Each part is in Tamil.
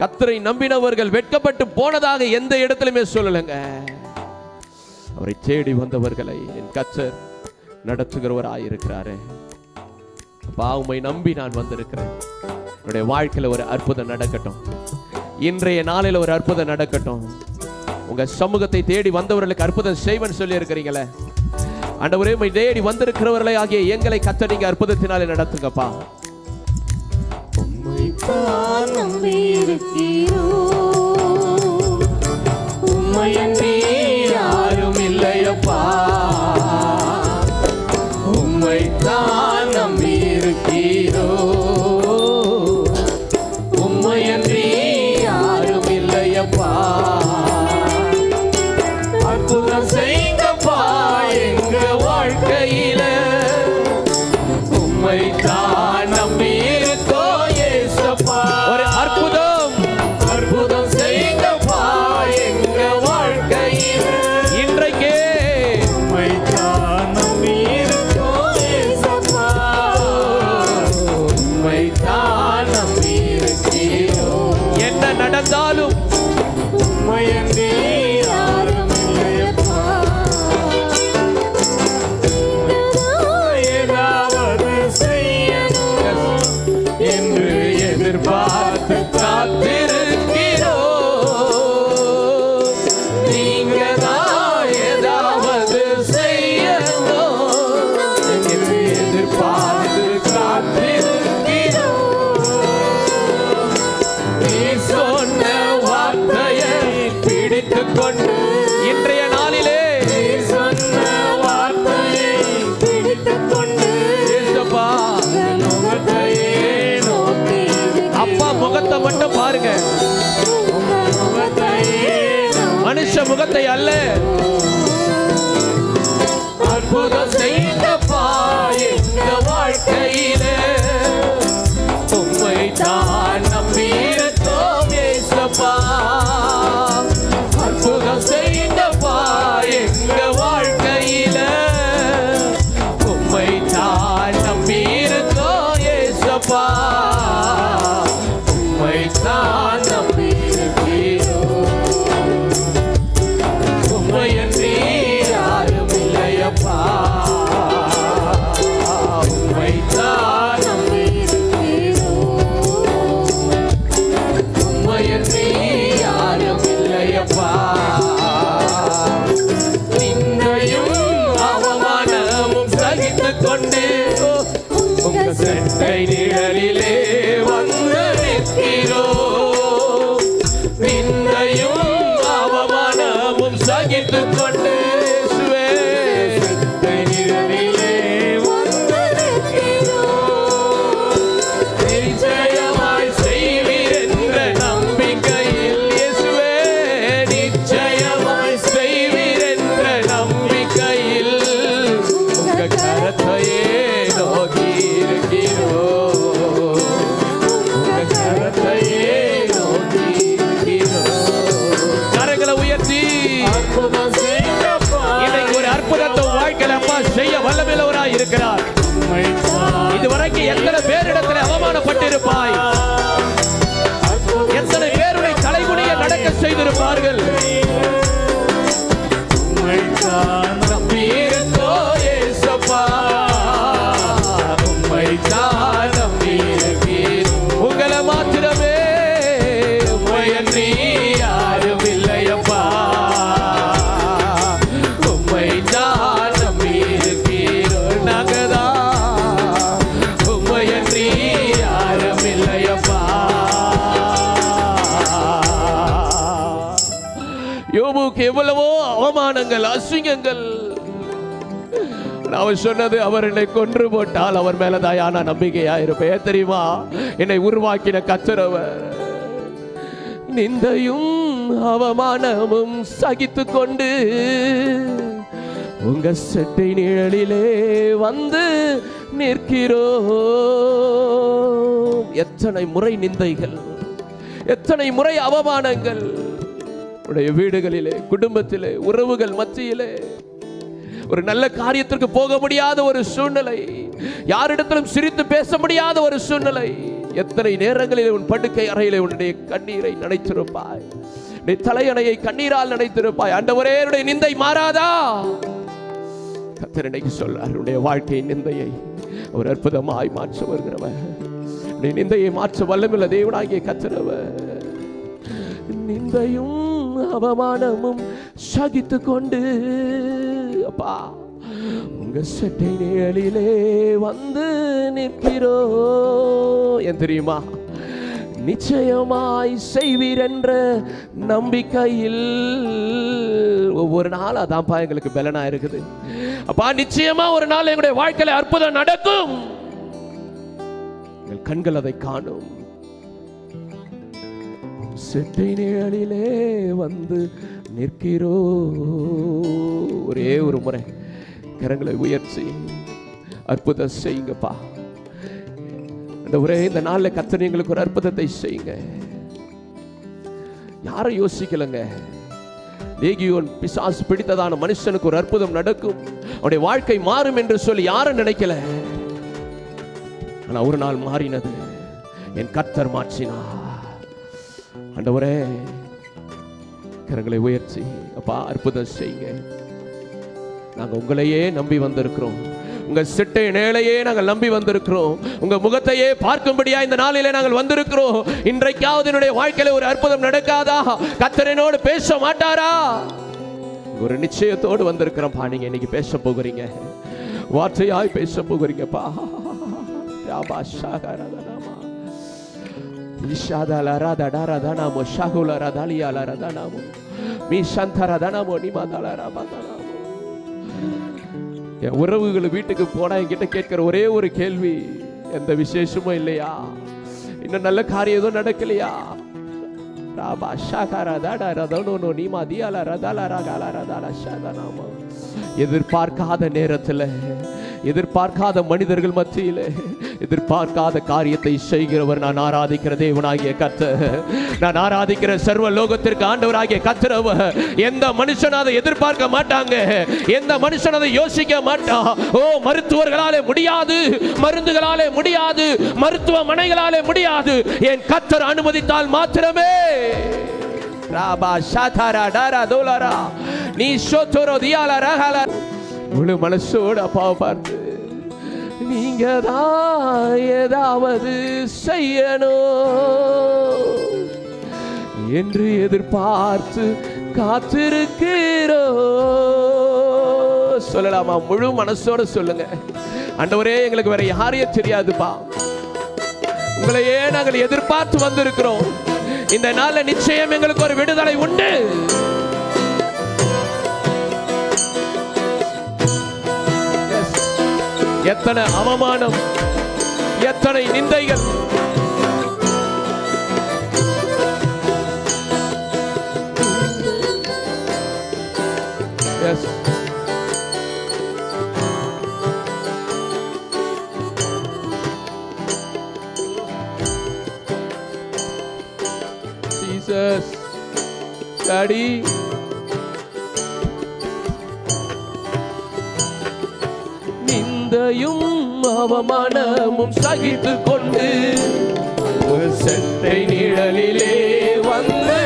கத்தரை நம்பினவர்கள் வெட்கப்பட்டு போனதாக எந்த இடத்துலையுமே சொல்லலைங்க. அவரை தேடி வந்தவர்களை என் கச்சர் நடத்துகிறவராயிருக்கிறாரு அப்பா உம்மை நம்பி நான் வந்திருக்கிறேன். என்னுடைய வாழ்க்கையில ஒரு அற்புதம் நடக்கட்டும். இன்றைய நாளில் ஒரு அற்புதம் நடக்கட்டும். உங்க சமூகத்தை தேடி வந்தவர்களுக்கு அற்புதம் செய்வன் சொல்லி இருக்கிறீங்களே ஆண்டவரே உம்மை தேடி வந்திருக்கிறவர்களை ஆகிய எங்களை கத்த நீங்க அற்புதத்தினாலே நடத்துங்கப்பா. உம்மைத்தான் நம்பியிருக்கிறோம். உம்மையன்றி யாரும் இல்லையப்பா உம்மைத்தான் நம்பியிருக்கிறோம். உம்மையன்றி அப்பா முகத்தை மட்டும் பாருங்க. மனுஷ முகத்தை அல்ல. அற்புதம் செய்தப்பா இந்த வாழ்க்கையில. செட்டை நிழலிலே வந்து நிற்கிறோம் அப்பா செய்ய வல்லமில்லவராய் இருக்கிறார். இதுவரைக்கும் எத்தனை பேரிடத்தில் அவமானப்பட்டிருப்பாய்? எத்தனை பேருடைய தலைகுனிய நடக்க செய்திருப்பார்கள்? யோபுக்கு எவ்வளவோ அவமானங்கள் அசிங்கங்கள். அவர் சொன்னது அவர் என்னை கொன்று போட்டால் அவர் மேலதாயா நான் நம்பிக்கையா இருப்பேன் தெரியுமா? என்னை உருவாக்கின கத்துறவர் நிந்தையும் அவமானமும் சகித்து கொண்டு உங்க செட்டை நிழலிலே வந்து நிற்கிறோ எத்தனை முறை நிந்தைகள் எத்தனை முறை அவமானங்கள். உடைய வீடுகளிலே குடும்பத்திலே உறவுகள் மத்தியிலே. ஒரு நல்ல காரியத்திற்கு போக முடியாத ஒரு சூழ்நிலை யாரிடத்திலும் சிரித்து பேச முடியாத ஒரு சூழ்நிலை. எத்தனை நேரங்களில் உன் படுக்கை அறையிலே உன்னுடைய கண்ணீரை நனைத்திருப்பாய். நீ தலையணையை கண்ணீரால் நனைத்திருப்பாய். ஆண்டவரே என்னுடைய நிந்தை மாறாதா? கத்தர் இன்னைக்கு சொல்றார் உன்னுடைய வாழ்க்கை நிந்தையை ஒரு அற்புதமாய் மாற்ற வருகிறவர். நீ நிந்தையை மாற்ற வல்லமில்ல தேவனாகிய கத்திரவர் நிந்தையும் அவமானமும் சகித்து கொண்டு அப்பா உங்க சட்டை நிழலிலே வந்து நிற்கிறோ. என் தெரியுமா? நிச்சயமாய் செய்வீர் என்ற நம்பிக்கையில் ஒவ்வொரு நாள் அதான்ப்பா எங்களுக்கு பலனா இருக்குது. அப்பா நிச்சயமா ஒரு நாள் எங்களுடைய வாழ்க்கையில அற்புதம் நடக்கும். எங்கள் கண்கள் அதை காணும். செட்டை நிழலிலே வந்து நிற்கிறோ. ஒரே ஒரு முறை கரங்களை உயர்த்தி அற்புதம் செய்யுங்கப்பா. இந்த ஒரே இந்த நாள்ல கத்தர் எங்களுக்கு ஒரு அற்புதத்தை செய்யுங்க. யாரும் யோசிக்கலங்க. லேகியோன் பிசாசு பிடித்ததான மனுஷனுக்கு ஒரு அற்புதம் நடக்கும். அவனுடைய வாழ்க்கை மாறும் என்று சொல்லி யாரும் நினைக்கல. ஆனா ஒரு நாள் மாறினது. என் கத்தர் மாற்றினார். ஆண்டவரே கரங்களை உயர்த்தி அப்பா அற்புதம் செய்யுங்க. நாங்கள் உங்களையே நம்பி வந்திருக்கிறோம். உங்க சிட்டை நேளையே நாங்கள் நம்பி வந்திருக்கிறோம். உங்க முகத்தையே பார்க்கும்படியா இந்த நாளிலே நாங்கள் வந்திருக்கிறோம். இன்றைக்காவது என்னுடைய வாழ்க்கையில ஒரு அற்புதம் நடக்காதா? கத்தரனோடு பேச மாட்டாரா? ஒரு நிச்சயத்தோடு வந்திருக்கிறோம்ப்பா நீங்க இன்னைக்கு பேச போகிறீங்க. வார்த்தையாய் பேச போகிறீங்கப்பா. ராபா ஷாகரதனாமா இஷாதலரதடரதனாமோ ஷகுலரதலியலரதனாமோ மீ சந்தரதனமோ நிமதலரபதனாமோ என் உறவுகள் வீட்டுக்கு போனால் என்கிட்ட கேட்கிற ஒரே ஒரு கேள்வி எந்த விசேஷமும் இல்லையா? இன்னும் நல்ல காரியம் எதுவும் நடக்கலையா? ராபா ஷாகாரா தாடா ரதனோ நீமா தியாலா தியால ரதால ரகால ஷாதா ஷாதனாமா எதிர்பார்க்காத நேரத்தில் எதிர்பார்க்காத மனிதர்கள் மத்தியிலே எதிர்பார்க்காத காரியத்தை செய்கிறவர் நான் ஆராதிக்கிற தேவனாகிய கத்த நான் ஆராதிக்கிற சர்வ லோகத்திற்கு ஆண்டவராகிய கத்திரவ எந்த மனுஷன் அதை எதிர்பார்க்க மாட்டாங்க. எந்த மனுஷன் அதை யோசிக்க மாட்டான் ஓ மருத்துவர்களாலே முடியாது மருந்துகளாலே முடியாது மருத்துவமனைகளாலே முடியாது. என் கத்தர் அனுமதித்தால் மாத்திரமே. ராபா ஷாதாரா டாரா தோலாரா. நீ சோத்தோரோ தியாலா ரகாலா. முழு மனசோடு அப்பாவை பார்த்து. நீங்க தான் ஏதாவது செய்யணும். என்று எதிர்பார்த்து காத்திருக்கிறோ. சொல்லலாமா? முழு மனசோட சொல்லுங்க. அண்டவரே எங்களுக்கு வேற யாரையும் தெரியாதுப்பா. உங்களையே நாங்கள் எதிர்பார்த்து வந்திருக்கிறோம். இந்த நாள நிச்சயம் எங்களுக்கு ஒரு விடுதலை உண்டு. எத்தனை அவமானம் எத்தனை நிந்தைகள் Jesus. Daddy. நிந்தையும் அவமானமும் சகித்து கொண்டு ஒரு செட்டை நிழலிலே வந்து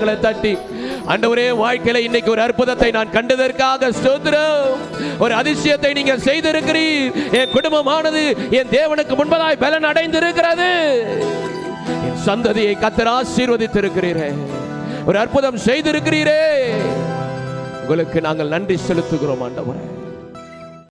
கரங்களை தட்டி அண்டவரே வாழ்க்கையில இன்னைக்கு ஒரு அற்புதத்தை நான் கண்டதற்காக ஸ்தோத்திரம். ஒரு அதிசயத்தை நீங்க செய்திருக்கிறீர். என் குடும்பமானது என் தேவனுக்கு முன்பதாய் பலன் அடைந்திருக்கிறது. என் சந்ததியை கத்தர் ஆசீர்வதித்திருக்கிறீரே. ஒரு அற்புதம் செய்திருக்கிறீரே. உங்களுக்கு நாங்கள் நன்றி செலுத்துகிறோம் ஆண்டவரே.